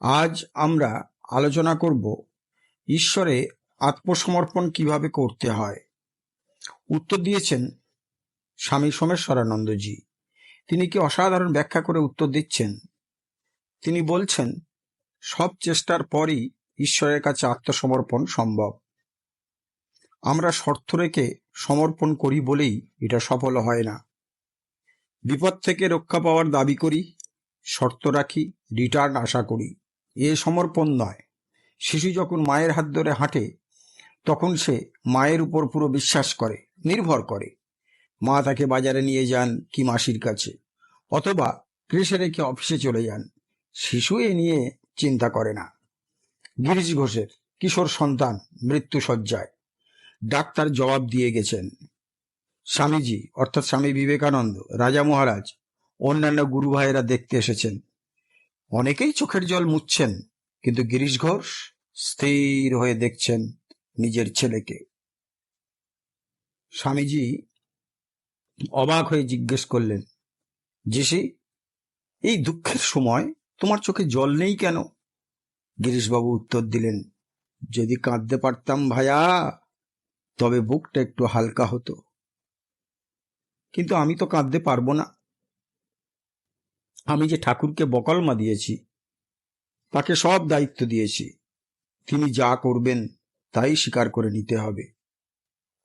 আজ আমরা আলোচনা করব ঈশ্বরে আত্মসমর্পণ কীভাবে করতে হয়। উত্তর দিয়েছেন স্বামী সোমেশ্বরানন্দজি। তিনি কি অসাধারণ ব্যাখ্যা করে উত্তর দিচ্ছেন? তিনি বলছেন, সব চেষ্টার পরই ঈশ্বরের কাছে আত্মসমর্পণ সম্ভব। আমরা শর্ত রেখে সমর্পণ করি বলেই এটা সফল হয় না। বিপদ থেকে রক্ষা পাওয়ার দাবি করি, শর্ত রাখি রিটার্ন আশা করি। এ সমর্পণ নয়। শিশু যখন মায়ের হাত ধরে হাঁটে, তখন সে মায়ের উপর পুরো বিশ্বাস করে, নির্ভর করে। মা তাকে বাজারে নিয়ে যান কি মাসির কাছে, অথবা কৃষে রেখে অফিসে চলে যান। শিশু এ নিয়ে চিন্তা করে না। গিরিশ ঘোষের কিশোর সন্তান মৃত্যু সজ্জায় ডাক্তার জবাব দিয়ে গেছেন, স্বামীজি, অর্থাৎ স্বামী বিবেকানন্দ, রাজা মহারাজ, অন্যান্য গুরু ভাইয়েরা দেখতে এসেছেন। অনেকেই চোখের জল মুছছেন, কিন্তু গিরিশ ঘোষ স্থির হয়ে দেখছেন নিজের ছেলেকে। স্বামীজি অবাক হয়ে জিজ্ঞেস করলেন জেসি এই দুঃখের সময় তোমার চোখে জল নেই কেন? গিরিশবাবু উত্তর দিলেন, যদি কাঁদতে পারতাম ভাইয়া তবে বুকটা একটু হালকা হতো। কিন্তু আমি তো কাঁদতে পারব না। আমি যে ঠাকুরকে বকলমা দিয়েছি, তাকে সব দায়িত্ব দিয়েছি। তিনি যা করবেন, তাই স্বীকার করে নিতে হবে।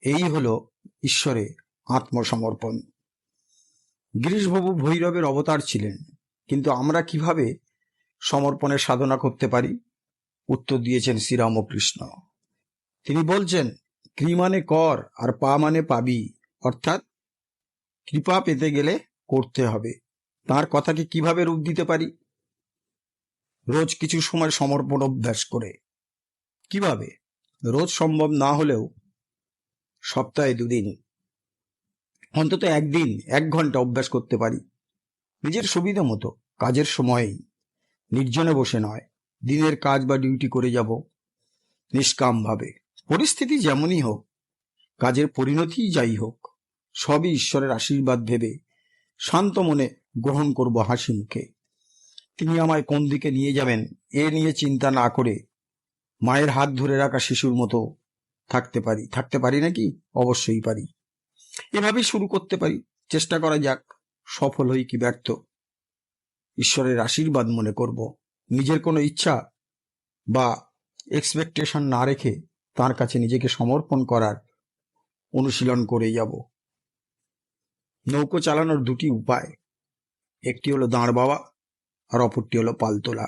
এই হল ঈশ্বরে আত্মসমর্পণ। গিরিশবাবু ভৈরবের অবতার ছিলেন, কিন্তু আমরা কীভাবে সমর্পণের সাধনা করতে পারি? উত্তর দিয়েছেন শ্রীরামকৃষ্ণ। তিনি বলছেন ক্রি মানে কর আর পা মানে পাবি। অর্থাৎ, কৃপা পেতে গেলে করতে হবে। তার কথাকে কীভাবে রূপ দিতে পারি? রোজ কিছু সময় সমর্পণ অভ্যাস করে। কীভাবে? রোজ সম্ভব না হলেও সপ্তাহে দুদিন, অন্তত একদিন, এক ঘণ্টা অভ্যাস করতে পারি। নিজের সুবিধা মতো, কাজের সময়েই। নির্জনে বসে নয়, দিনের কাজ বা ডিউটি করে যাব। নিষ্কামভাবে। পরিস্থিতি যেমনই হোক, কাজের পরিণতি যাই হোক, সবই ঈশ্বরের আশীর্বাদ ভেবে শান্ত মনে গ্রহণ করব হাসি মুখে তিনি আমায় কোন দিকে নিয়ে যাবেন, এ নিয়ে চিন্তা না করে মায়ের হাত ধরে রাখা শিশুর মতো থাকতে পারি। থাকতে পারি নাকি? অবশ্যই পারি। এভাবেই শুরু করতে পারি। চেষ্টা করা যাক, সফল হই কি ব্যর্থ। ঈশ্বরের আশীর্বাদ মনে করব। নিজের কোনো ইচ্ছা বা এক্সপেকটেশন না রেখে তার কাছে নিজেকে সমর্পণ করার অনুশীলন করে যাব। নৌকো চালানোর দুটি উপায়। একটি হলো দাঁড় বাবা আর অপরটি হলো পালতোলা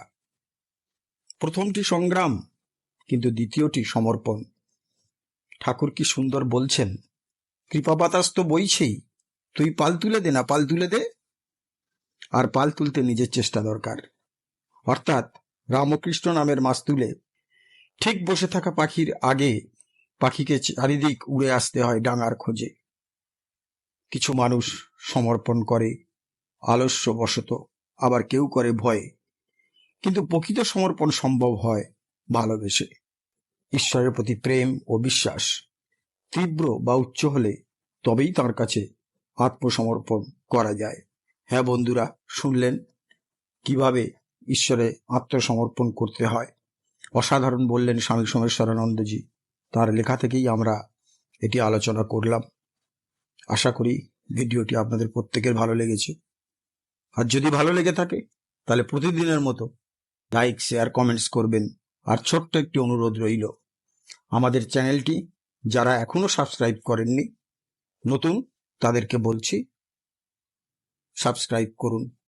প্রথমটি সংগ্রাম, কিন্তু দ্বিতীয়টি সমর্পণ। ঠাকুর কি সুন্দর বলছেন, কৃপা বাতাস তো বইছেই, তুই পাল তুলে দে না, পাল তুলে দে। আর পাল তুলতে নিজের চেষ্টা দরকার। অর্থাৎ রামকৃষ্ণ নামের মাছ তুলে ঠিক বসে থাকা পাখির আগে পাখিকে চারিদিক উড়ে আসতে হয় ডাঙার খোঁজে। কিছু মানুষ সমর্পণ করে আলস্য বশত আবার কেউ করে ভয়ে। কিন্তু প্রকৃত সমর্পণ সম্ভব হয় ভালোবেসে। ঈশ্বরের প্রতি প্রেম ও বিশ্বাস তীব্র বা উচ্চ হলে তবেই তার কাছে আত্মসমর্পণ করা যায়। হ্যাঁ বন্ধুরা, শুনলেন? কীভাবে ঈশ্বরে আত্মসমর্পণ করতে হয়? অসাধারণ বললেন স্বামী সোমেশ্বরানন্দজি। তার লেখা থেকেই আমরা এটি আলোচনা করলাম। আশা করি ভিডিওটি আপনাদের প্রত্যেকের ভালো লেগেছে। আর যদি ভালো লেগে থাকে, তাহলে প্রতিদিনের মতো লাইক শেয়ার কমেন্টস করবেন। আর ছোট্ট একটি অনুরোধ রইল, আমাদের চ্যানেলটি যারা এখনও সাবস্ক্রাইব করেননি, নতুন, তাদেরকে বলছি সাবস্ক্রাইব করুন।